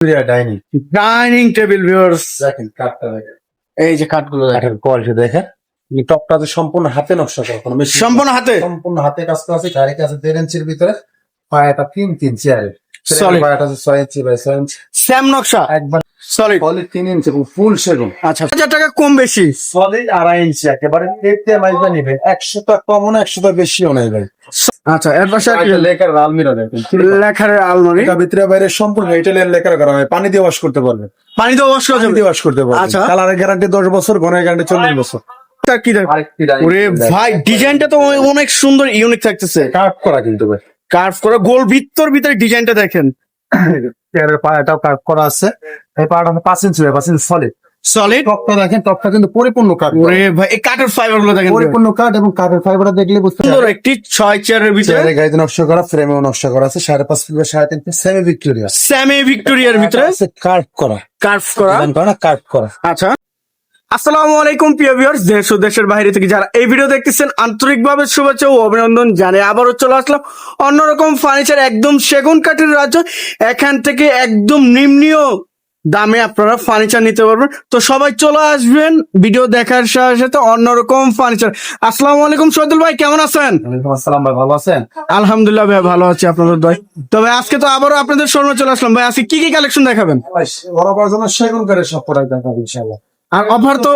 Dining. Dining table viewers. দেখেন কাঠটা দেখেন। এই যে কাঠগুলো দেখেন। কাঠের কোয়ালিটি দেখেন। এই টপটা যে সম্পূর্ণ হাতে নকশা করা কোনো machine সম্পূর্ণ হাতে? সম্পূর্ণ হাতে কাজ করা আছে গাড়ি কাছে দেড় ইঞ্চির ভিতরে। পায়াটা তিন তিন চেয়ারে Solid. পায়াটা আছে ছয় ইঞ্চি বাই ছয় ইঞ্চি। স্যাম নকশা? একবার সলিড সলিড তিন ইঞ্চি এবং ফুল সেগুন। আচ্ছা হাজার টাকা কম বেশি। সলিড আড়াই ইঞ্চি একেবারে দেখতে মাইজা নিবে। একশো টাকা কম না একশো টাকা বেশিও নেই ভাই আচ্ছা এর পাশে লেখার আলমিরা দেখেন লেখার আলমারি। এটা ভিতরে বাইরে সম্পূর্ণ ইটালিয়ান লেখার করা হয় পানি দিয়ে ওয়াশ করতে পারবে। পানি তো ওয়াশ করা দিয়ে ওয়াশ করতে পারবে। আচ্ছা। কালারের গ্যারান্টি দশ বছর ঘনের গ্যারান্টি চল্লিশ বছর। তা কি ওরে ভাই ডিজাইনটা তো অনেক সুন্দর ইউনিক থাকতেছে। কাট করা কিন্তু ভাই। কার্ভ করা গোল ভিতর ভিতরে ডিজাইনটা দেখেন। চেয়ারের পায়াটাও কাট করা আছে। এই পায়াটা পাঁচ ইঞ্চি পাঁচ ইঞ্চি সলিড সলিড টপটা দেখেন টপটা কিন্তু পরিপূর্ণ কাঠ ওরে ভাই এই কাঠের ফাইবারগুলো দেখেন পরিপূর্ণ কাঠ এবং কাঠের ফাইবারটা দেখলে বুঝতে সুন্দর একটি ছয় চেয়ারের ভিতরে। গাড়িতে নকশা করা ফ্রেমেও নকশা করা আছে সাড়ে পাঁচ ফিট বা সাড়ে তিন ফিট সেমি ভিক্টোরিয়া স্যামে ভিক্টোরিয়ার ভিতরে করা। কার্ভ করা। ডিজাইন করা না কাট করা। আচ্ছা। আসসালামু আলাইকুম প্রিয় ভিউয়ার্স দেশ ও দেশের বাইরে থেকে যারা এই ভিডিও দেখতেছেন আন্তরিকভাবে শুভেচ্ছা ও অভিনন্দন জানে আবারও চলে আসলাম। অন্যরকম ফার্নিচার একদম সেগুন কাঠের রাজ্য এখান থেকে একদম নিম্নীয় দামে আপনারা ফার্নিচার নিতে পারবেন। তো সবাই চলে আসবেন ভিডিও দেখার সাথে সাথে অন্যরকম ফার্নিচার আসসালামু আলাইকুম সৈদুল ভাই কেমন আছেন? আসসালাম ভাই ভালো আছেন? আলহামদুলিল্লাহ ভাই ভালো আছি আপনাদের ভাই তবে আজকে তো আবারও আপনাদের শোরুমে চলে আসলাম। ভাই আজকে কি কি কালেকশন দেখাবেন? বরাবর জন্য সেগুন করে সব প্রোডাক্ট দেখাবো ইনশাআল্লাহ। আর অফার তো।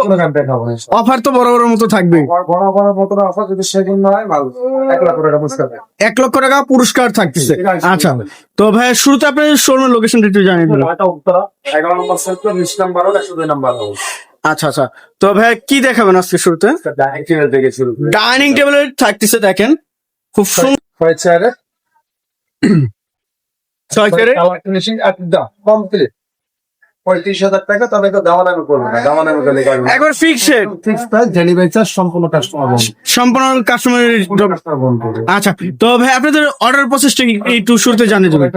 অফার তো বড় বড় মতো থাকবে বড় বড় মতো অফার যদি সেগুন না হয় ভালো। এক লাখ করে বুঝতে পারবে এক লক্ষ টাকা পুরস্কার থাকতেছে। আচ্ছা তো ভাই শুরুতে আপনি শোরুমের লোকেশন একটু জানিয়ে দিন এটা উত্তরা এগারো নম্বর সেক্টর বিশ নাম্বার একশো দুই নাম্বার আচ্ছা আচ্ছা। তো ভাই কি দেখাবেন আজকে শুরুতে? ডাইরেক্ট থেকে শুরু ডাইনিং টেবিলের থাকতেছে দেখেন। খুব সুন্দর ছয় চেয়ারে ছয় ফিনিশিং কমপ্লিট। পঁয়ত্রিশ হাজার টাকা তবে তো দামা দামি করব না। দামা দামি করলে একবার fixed fix price delivery charge সম্পূর্ণ কাস্টমার বন্ধ। সম্পূর্ণ কাস্টমার বন্ধ আচ্ছা তো ভাই আপনাদের অর্ডার প্রসেসটা একটু শুরুতে জানিয়ে দেবেন?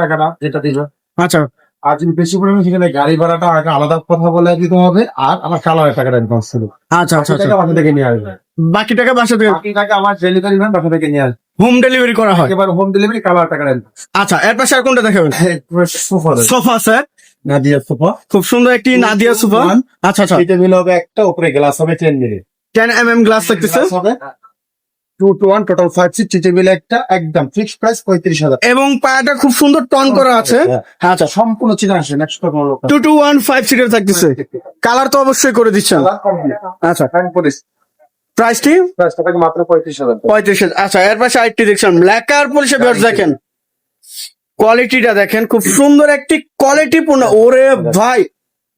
টাকাটা যেটা দিবে। আচ্ছা। আর যদি বেশি পরিমাণে সেখানে গাড়ি ভাড়াটা আগে আলাদা কথা বলে দিতে হবে আর আমার কালারের টাকাটা অ্যাডভান্স ছিল। আচ্ছা আচ্ছা আচ্ছা। টাকা বাসা থেকে নিয়ে আসবে। বাকি টাকা বাসা থেকে বাকি টাকা আমার ডেলিভারি ম্যান বাসা থেকে নিয়ে আসবে। হোম ডেলিভারি করা হয়। একেবারে হোম ডেলিভারি কালার অ্যাডভান্স আচ্ছা এর পাশে আর কোনটা দেখাবেন? Sofa sofa sir Nadia sofa খুব সুন্দর একটি নাদিয়া সোফা আচ্ছা আচ্ছা। এটা মিল হবে একটা উপরে গ্লাস হবে ten minute ten M M glass থাকতেছে two two one total five seat চিটে মিলে একটা একদম ফিক্স প্রাইস পঁয়ত্রিশ হাজার এবং পায়াটা খুব সুন্দর টন করা আছে। আচ্ছা সম্পূর্ণ চিনা আসে next two two one five seater থাকতেছে। কালার তো অবশ্যই করে দিচ্ছেন। আচ্ছা। প্রাইসটি প্রাইসটা মাত্র পঁয়ত্রিশ হাজার পঁয়ত্রিশ হাজার। আচ্ছা এর পাশে আরেকটি দেখছেন। ব্ল্যাক আর পলিশে বেশ দেখেন। কোয়ালিটিটা দেখেন খুব সুন্দর একটি কোয়ালিটি পূর্ণ ওরে ভাই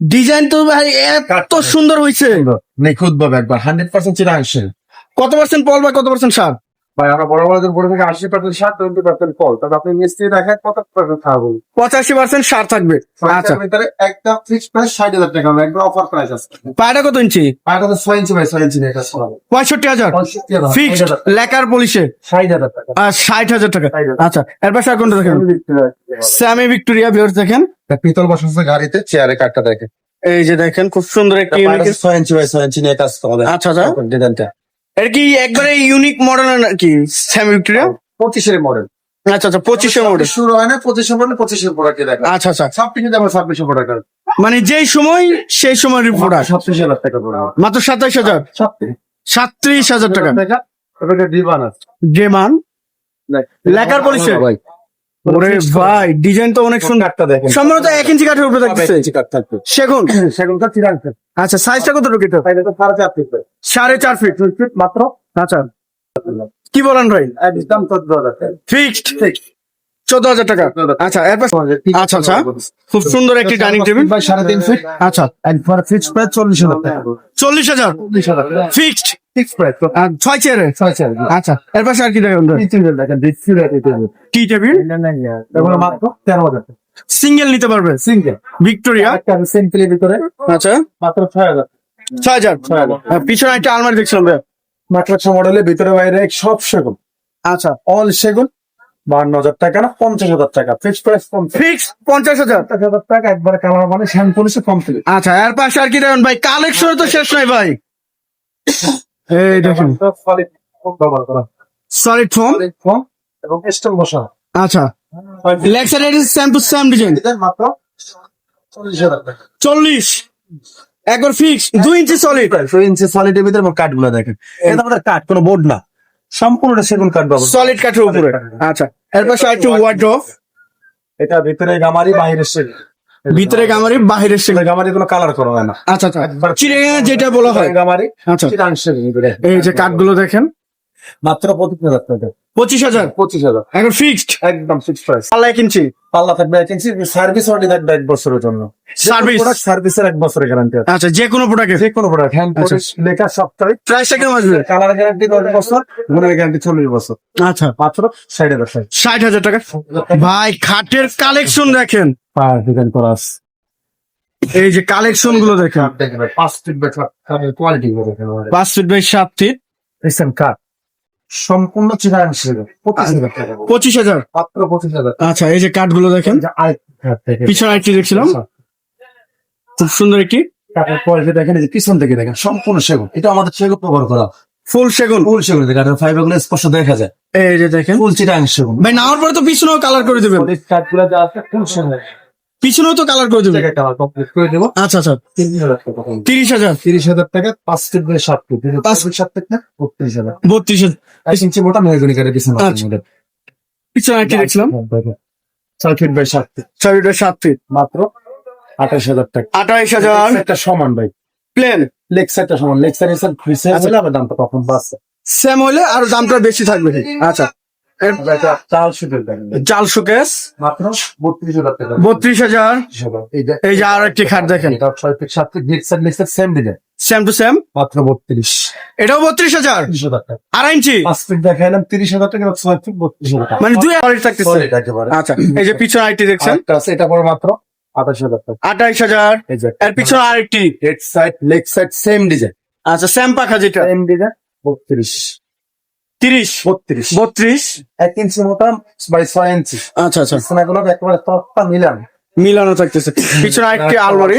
ডিজাইন তো ভাই এত সুন্দর হয়েছে নিখুঁত ভাবে একবার হান্ড্রেড পার্সেন্ট চিরা কত পার্সেন্ট পল বা কত পার্সেন্ট সার? ভাই আমরা বড় বড় থেকে আশি পার্সেন্ট ষাট টোয়েন্টি পার্সেন্ট ফল তবে আপনি মিস্ত্রি দেখেন কত পার্সেন্ট থাকব পঁচাশি পার্সেন্ট সার থাকবে। আচ্ছা। ভিতরে ফিক্স প্রাইস ষাট হাজার টাকা হবে অফার প্রাইস আছে। পায়াটা কত ইঞ্চি? আর এটা ছয় ইঞ্চি ভাই ছয় ইঞ্চি এটা পঁয়ষট্টি হাজার? হাজার লেকার পলিশে? ষাট হাজার টাকা। ষাট হাজার টাকা। আচ্ছা এর পাশে কোনটা দেখেন? স্যামি ভিক্টোরিয়া ভিউয়ার্স দেখেন। পিতল বসাচ্ছে গাড়িতে চেয়ারে কাঠটা দেখে এই যে দেখেন খুব সুন্দর একটি ছয় ইঞ্চি বাই ছয় ইঞ্চি নিয়ে কাজ আচ্ছা আচ্ছা। ডিজাইনটা এর কি একবারে ইউনিক মডেল নাকি স্যাম ভিক্টোরিয়া পঁচিশের মডেল আচ্ছা আচ্ছা পঁচিশের মডেল শুরু হয় না পঁচিশের মডেল পঁচিশের প্রোডাক্ট দেখা আচ্ছা আচ্ছা। ছাব্বিশে যাবে ছাব্বিশে প্রোডাক্ট মানে যেই সময় সেই সময় রিপোর্ট ছাব্বিশ হাজার টাকা মাত্র সাতাইশ হাজার? সাতত্রিশ। হাজার টাকা। ডিমান যে লেখার পরিচয়? ভাই। ওরে ভাই ডিজাইন তো অনেক সুন্দর কাঠটা দেখেন। সম্ভবত এক ইঞ্চি কাঠের উপরে থাকতেছে। কাঠ থাকবে সেগুন? সেগুনটা চিরাংশের আচ্ছা সাইজটা কত তাইলে তো সাড়ে চার ফিট সাড়ে চার ফিট ফিট মাত্র। আচ্ছা। কি বলেন ভাই? একদম চোদ্দ হাজার ফিক্সড চোদ্দ হাজার টাকা? আচ্ছা এরপর আচ্ছা, আচ্ছা। খুব সুন্দর একটি ডাইনিং টেবিল সাড়ে তিন ফিট আচ্ছা একবার ফিক্স প্রাইস চল্লিশ হাজার টাকা। চল্লিশ হাজার। চল্লিশ হাজার? ফিক্সড ফিক্স প্রাইস আর ছয় চেয়ারে? ছয় আচ্ছা এর পাশে আর কি দেখেন দেখেন টি টেবিল? মাত্র তেরো হাজার সিঙ্গেল নিতে পারবে? সিঙ্গেল ভিক্টোরিয়া সিম্পলের ভিতরে আচ্ছা। মাত্র ছয় হাজার। ছয় হাজার? ছয় হাজার। পিছনে একটা আলমারি দেখছিলাম ভাই। মডেলের ভিতরে বাইরে সব সেগুন। আচ্ছা। অল সেগুন বান্ন হাজার টাকা না পঞ্চাশ হাজার টাকা। ফিক্স প্রাইস পঞ্চাশ। ফিক্স পঞ্চাশ হাজার? হাজার টাকা একবারে কালার মানে শ্যাম পুলিশে কমপ্লিট আচ্ছা এর পাশে আর কি দেখেন ভাই? কালেকশন তো শেষ নাই ভাই। এই দেখুন। সলিড এবং স্টোন বসা আচ্ছা। Leg side same to same design মাত্র চল্লিশ হাজার টাকা। চল্লিশ। একবার ফিক্স দুই ইঞ্চি সলিড দুই ইঞ্চি সলিডের ভিতরে আমার কাঠ দেখেন। এটা আমাদের কাঠ কোনো বোর্ড না। সম্পূর্ণ সেগুন কাঠ ব্যবস্থা সলিড কাঠের উপরে। আচ্ছা। এরপর একটু ওয়ার্ড্রপ এটা ভিতরে গামারি বাইরে সেগুন ভিতরে গামারি। বাহিরের সেগুন গামারি কোনো কালার করা হয় না। আচ্ছা আচ্ছা। একবার চিড়িয়া যেটা বলা হয়। গামারি আচ্ছা। এই যে কাঠগুলো দেখেন। মাত্র পঁচিশ হাজার টাকা। পঁচিশ হাজার? পঁচিশ হাজার। এখন ফিক্সড একদম ফিক্সড প্রাইস পাল্লা কিনছি। পাল্লা থাকবে এক ইঞ্চি সার্ভিস ওয়ারেন্টি থাকবে এক বছরের জন্য। Service? সার্ভিসের এক বছরের গ্যারান্টি আছে। আচ্ছা যে কোনো প্রোডাক্টে যে কোনো প্রোডাক্ট হ্যান্ড আচ্ছা। লেখা সপ্তাহে প্রাইসটা কেমন আসবে? কালার গ্যারান্টি দশ বছর গুণের গ্যারান্টি চল্লিশ বছর। আচ্ছা। মাত্র ষাট হাজার ষাট হাজার টাকা। ভাই খাটের কালেকশন দেখেন। পার ডিজাইন করা আছে। এই যে কালেকশনগুলো দেখেন। পাঁচ ফিট বাই কোয়ালিটি গুলো দেখেন পাঁচ ফিট বাই সাত ফিট দেখছেন কাঠ সম্পূর্ণ চিরাং পঁচিশ হাজার মাত্র পঁচিশ হাজার। আচ্ছা এই যে আরেকটি কাঠ দেখেন। পিছনে একটি দেখছিলাম। খুব সুন্দর একটি। কাঠের কোয়ালিটি দেখেন এই যে পিছন থেকে দেখেন সম্পূর্ণ সেগুন। এটা আমাদের সেগুন ব্যবহার করা। ফুল সেগুন? ফুল সেগুন কাঠের ফাইবারগুলো স্পষ্ট দেখা যায়। এই যে দেখেন। ফুল চিরাং সেগুন। ভাই নামার পরে তো পিছনেও কালার করে দেবেন। কাঠগুলো যা আছে ফুল সেগুন। পিছনেও তো কালার করে করে দেবো। আচ্ছা আচ্ছা। তিরিশ হাজার তিরিশ হাজার। টাকা পাঁচ ফিট বাই সাত ফিট পাঁচ- ফিট সাত ফিট না বত্রিশ হাজার। বত্রিশ হাজার। এক ইঞ্চি মোটা মেহগনি কাঠের পিছনে আচ্ছা। পিছনে একটি দেখছিলাম। ছয় ফিট বাই সাত ফিট ছয় ফিট বাই সাত ফিট মাত্র আঠাশ হাজার টাকা। আঠাইশ হাজার। একটা সমান ভাই। প্লেন লেগ সাইডটা সমান। লেগ সাইড আচ্ছা। দামটা তখন বাড়ছে। সেম হইলে আর দামটা বেশি থাকবে। আচ্ছা। চাল দেখেন জাল শোকেস মাত্র বত্রিশ হাজার হাজার। এই যে আর একটি খাট দেখেন। Same design same to same মাত্র বত্রিশ। এটাও বত্রিশ হাজার? আড়াই ইঞ্চি? পাঁচ ফিট দেখাইলাম তিরিশ হাজার টাকা ছয় ফিট বত্রিশ হাজার মানে দুই কোয়ালিটি থাকতেছে। আচ্ছা এই যে পিছনে আরেকটি দেখছেন? এটা পরে মাত্র আঠাশ হাজার টাকা। আঠাইশ হাজার। এর পিছনে আরেকটি। Head side leg side same design আচ্ছা স্যাম পাখা যেটা। সেম ডিজাইন বত্রিশ। তিরিশ। বত্রিশ। বত্রিশ। এক ইঞ্চি মোটা বাই ছয় ইঞ্চি। আচ্ছা আচ্ছা। বিছানাগুলো একেবারে তত্তা মিলান। মিলানো থাকতেছে। পিছনে আরেকটি আলমারি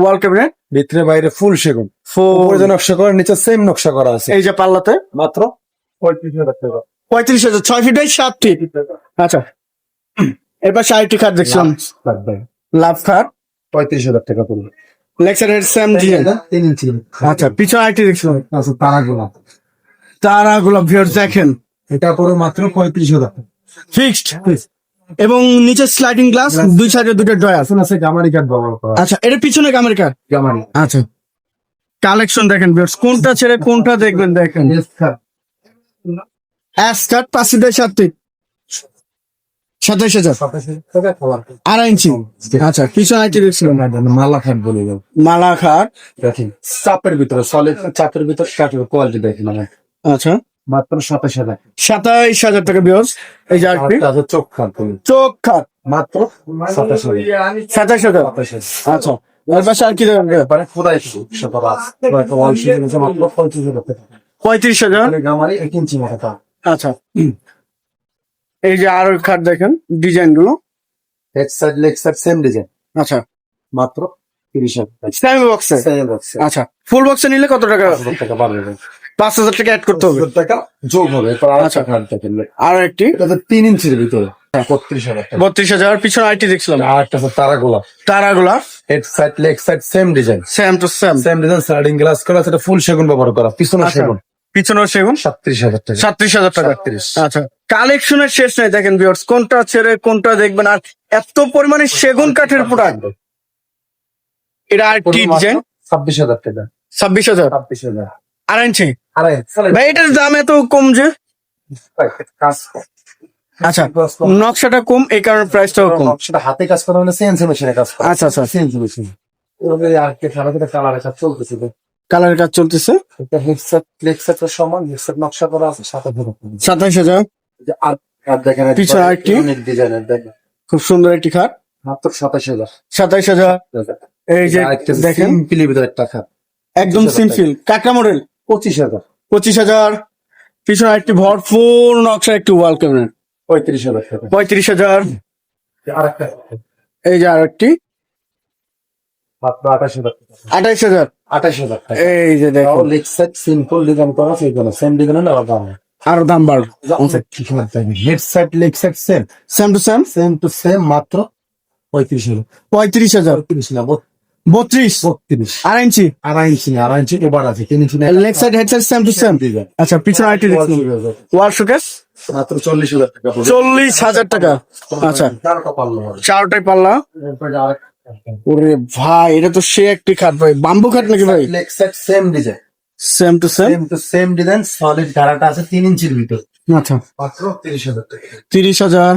ওয়াল ক্যাবিনেট ভিতরে বাইরে ফুল সেগুন। উপরে যে নকশা করা নিচে সেম নকশা করা আছে। এই যে পাল্লাতে। মাত্র পঁয়ত্রিশ হাজার টাকা। পঁয়ত্রিশ হাজার ছয় ফিট বাই সাত ফিট আচ্ছা। এবার আরেকটি খাট দেখছিলাম। লাভ খাট পঁয়ত্রিশ হাজার টাকা পড়বে। লেক্সারের সেম ডিজাইন তিন ইঞ্চি। আচ্ছা পিছনে আরেকটি দেখছিলাম। আচ্ছা তারাগুলো। তারা গোলাপ ভিউর দেখেন। এটা পরে মাত্র পঁয়ত্রিশ হাজার টাকা। ফিক্সড এবং নিচে স্লাইডিং গ্লাস দুই সাইডে দুটো ড্রয়ার। আছে গামারি কাঠ ব্যবহার করা আচ্ছা এটা পিছনে গামারি কাঠ গামারি আচ্ছা। কালেকশন দেখেন ভিউয়ার্স কোনটা ছেড়ে কোনটা দেখবেন দেখেন। অ্যাস কাট পাঁচ ফিটের সাত ফিট সাতাইশ হাজার। আড়াই ইঞ্চি। আচ্ছা পিছনে আইটি দেখছিলাম মালা খাট বলে মালা খাট। চাপের ভিতরে সলিড চাপের ভিতরে কাঠের কোয়ালিটি দেখেন আচ্ছা। মাত্র সাতাশ হাজার। সাতাইশ হাজার টাকা ভিউয়ার্স এই যে আরেকটি। চোখ খাট চোখ খাট মাত্র সাতাশ হাজার। সাতাশ হাজার। আচ্ছা। পাশে আর কি খোদাই মাত্র পঁয়ত্রিশ হাজার মানে এক ইঞ্চি মতো আচ্ছা। এই যে আরও খাট দেখেন ডিজাইনগুলো। Head side leg side same design আচ্ছা। মাত্র তিরিশ হাজার টাকা। সেম বক্সে সেম আচ্ছা। ফুল বক্সে নিলে কত টাকা? পাঁচ হাজার টাকা অ্যাড করতে হবে। টাকা যোগ হবে আর আচ্ছা। একটা এটা তিন ইঞ্চির ভিতরে। বত্রিশ হাজার টাকা। বত্রিশ হাজার পিছনে আইটি দেখছিলাম। আর একটা আছে তারাগোলা তারাগুলা head side leg side same design same to same same design glass করা সেটা ফুল সেগুন ব্যবহার করা পিছনে আচ্ছা। সেগুন। পিছনেও সেগুন? সাতত্রিশ হাজার টাকা। সাত্রিশ হাজার টাকা। সাতত্রিশ। আচ্ছা। কালেকশনের শেষ নাই দেখেন ভিউয়ার্স কোনটা ছেড়ে কোনটা দেখবেন আর এত পরিমাণে সেগুন কাঠের প্রোডাক্ট এটা আর কি ডিজাইন ছাব্বিশ হাজার টাকা। ছাব্বিশ হাজার। ছাব্বিশ হাজার। আর ইঞ্চি ভাই এটার দাম এত কম যে? আচ্ছা নকশাটা কম এই কারণে প্রাইসটাও কম। সেটা হাতে কাজ করা মানে সিএনসি মেশিনে কাজ করা। আচ্ছা আচ্ছা সিএনসি মেশিন এভাবে আর কি সারা কালারের কাজ চলতেছে কালারের কাজ চলতেছে? এটা হেডসেট লেগসেটের সমান হেডসেট নকশা করা আছে হাজার আর আর দেখেন পিছনে আরেকটি? অনেক ডিজাইনের দেখেন। খুব সুন্দর একটি খাট। মাত্র সাতাশ হাজার। সাতাইশ হাজার। এই যে দেখেন। সিম্পলি ভিতরে একটা খাত একদম সিম্পল কাকা মডেল পঁচিশ হাজার। পঁচিশ হাজার। পিছনে একটি ভরপুর নকশা একটি ওয়াল ক্যাবিনেট পঁয়ত্রিশ হাজার। পঁয়ত্রিশ হাজার। এই যে আর একটি হাজার। আঠাইশ হাজার। হাজার এই যে দেখো। সিম্পল ডিজাইন করা সেই জন্য সেম ডিজাইন আবার দাম আরও দাম বাড়বে। Head side leg side same same to same same to same মাত্র পঁয়ত্রিশ হাজার। পঁয়ত্রিশ হাজার। পঁয়ত্রিশ না বত্রিশ। বত্রিশ। আড়াই ইঞ্চি। আড়াই ইঞ্চি না আড়াই ইঞ্চি ওভার আছে তিন inch leg side head side same to same আচ্ছা পিছনে আইটি ওয়াল শোকেস মাত্র চল্লিশ হাজার টাকা চল্লিশ হাজার টাকা। আচ্ছা। চারটাই পাল্লা? ওরে ভাই এটা তো সে একটি খাট ভাই। বাম্বু খাট নাকি ভাই? Leg side same design same to same same to same design solid ধারাটা আছে তিন ইঞ্চির ভিতর। আচ্ছা। মাত্র তিরিশ হাজার টাকা। তিরিশ হাজার।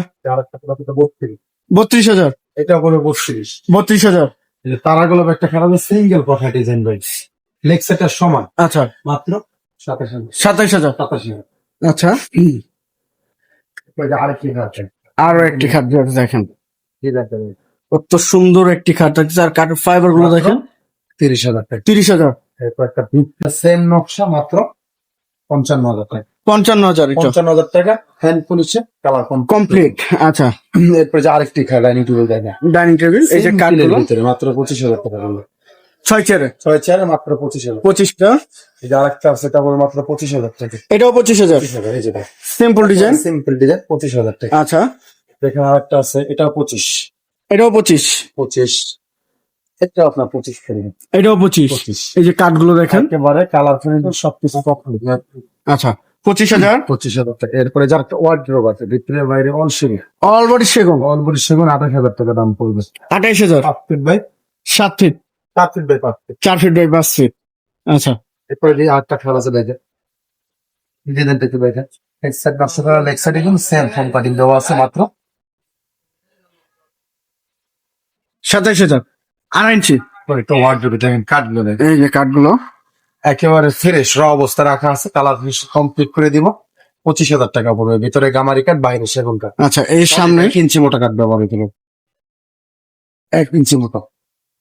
বত্রিশ। বত্রিশ হাজার। এটা করে বত্রিশ। বত্রিশ হাজার। যে তারাগুলো একটা খেলা সিঙ্গেল কথা ডিজাইন ভাই। লেগ সেটের সমান। আচ্ছা। মাত্র সাতাশ হাজার। সাতাইশ হাজার। সাতাশি হাজার। আচ্ছা। আরেকটি আছে। আরও একটি খাট দেখেন। কত সুন্দর একটি খাট আছে। আর কাঠের ফাইবারগুলো দেখেন। তিরিশ হাজার তিরিশ হাজার। সেম নকশা মাত্র পঞ্চান্ন হাজার টাকা। পঞ্চান্ন হাজার পঞ্চান্ন হাজার টাকা হ্যান্ড পুলিশে কালার কমপ্লিট আচ্ছা। এরপরে যে আরেকটি ডাইনিং টেবিল দেখেন ডাইনিং টেবিল এই যে কাঠগুলো ভিতরে মাত্র পঁচিশ হাজার টাকা দিলো ছয় চেয়ারে? ছয় চেয়ারে মাত্র পঁচিশ হাজার। পঁচিশটা? এই যে আরেকটা আছে এটা মাত্র পঁচিশ হাজার টাকা। এটাও পঁচিশ হাজার? এই যে সিম্পল ডিজাইন সিম্পল ডিজাইন পঁচিশ হাজার টাকা। আচ্ছা। এখানে আরেকটা আছে এটাও পঁচিশ। এটাও পঁচিশ? পঁচিশ। এটা আপনার পঁচিশ এটাও পঁচিশ। পঁচিশ। এই যে কাঠগুলো দেখেন। একেবারে কালার সবকিছু আচ্ছা। পঁচিশ হাজার? পঁচিশ হাজার টাকা। এরপরে যার একটা ওয়ার্ড্রোব আছে ভিতরে বাইরে অল সেগুন। অল বডি সেগুন? অল বডি সেগুন আঠাশ হাজার টাকা দাম পড়বে। আঠাইশ হাজার? পাঁচ ফিট বাই সাত ফিট সাত ফিট বাই পাঁচ ফিট চার ফিট বাই পাঁচ ফিট আচ্ছা। এরপরে যে আরেকটা খেলা আছে দেখে ডিজাইন দেখতে দেখেন এক সাইড নকশা করা লেগ সাইডে কিন্তু সেম ফোম কাটিং দেওয়া আছে মাত্র। সাতাইশ হাজার। আড়াই ইঞ্চি একটা ওয়ার্ড্রোবে দেখেন কাঠগুলো এই যে কাঠগুলো একেবারে ফ্রেশ র অবস্থা রাখা আছে কালার ফিনিশ কমপ্লিট করে দিব। পঁচিশ হাজার টাকা পড়বে ভিতরে গামারি কাঠ বাইরে সেগুন কাঠ। আচ্ছা এই সামনে? এক ইঞ্চি মোটা কাঠ ব্যবহার হয়েছিল এক ইঞ্চি মোটা?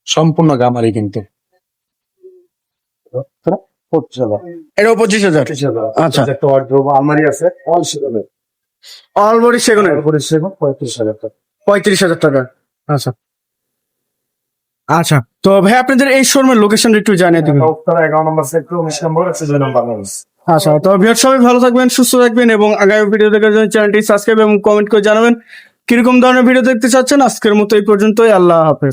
সম্পূর্ণ গামারি কিন্তু। পঁচিশ হাজার। এটাও পঁচিশ হাজার? আচ্ছা। একটা ওয়ার্ড্রোব আলমারি আছে অল সেগুনের। সেগুনের? পঁয়ত্রিশ হাজার টাকা। পঁয়ত্রিশ হাজার টাকা। আচ্ছা। আচ্ছা তো ভাই আপনাদের এই শোরুমের লোকেশন একটু জানিয়ে দিবেন। আচ্ছা তো ভিউয়ার সবাই ভালো থাকবেন সুস্থ থাকবেন এবং আগামী ভিডিও দেখার জন্য চ্যানেলটি সাবস্ক্রাইব এবং কমেন্ট করে জানাবেন। কীরকম ধরনের ভিডিও দেখতে চাচ্ছেন আজকের মতো এই পর্যন্তই আল্লাহ হাফেজ।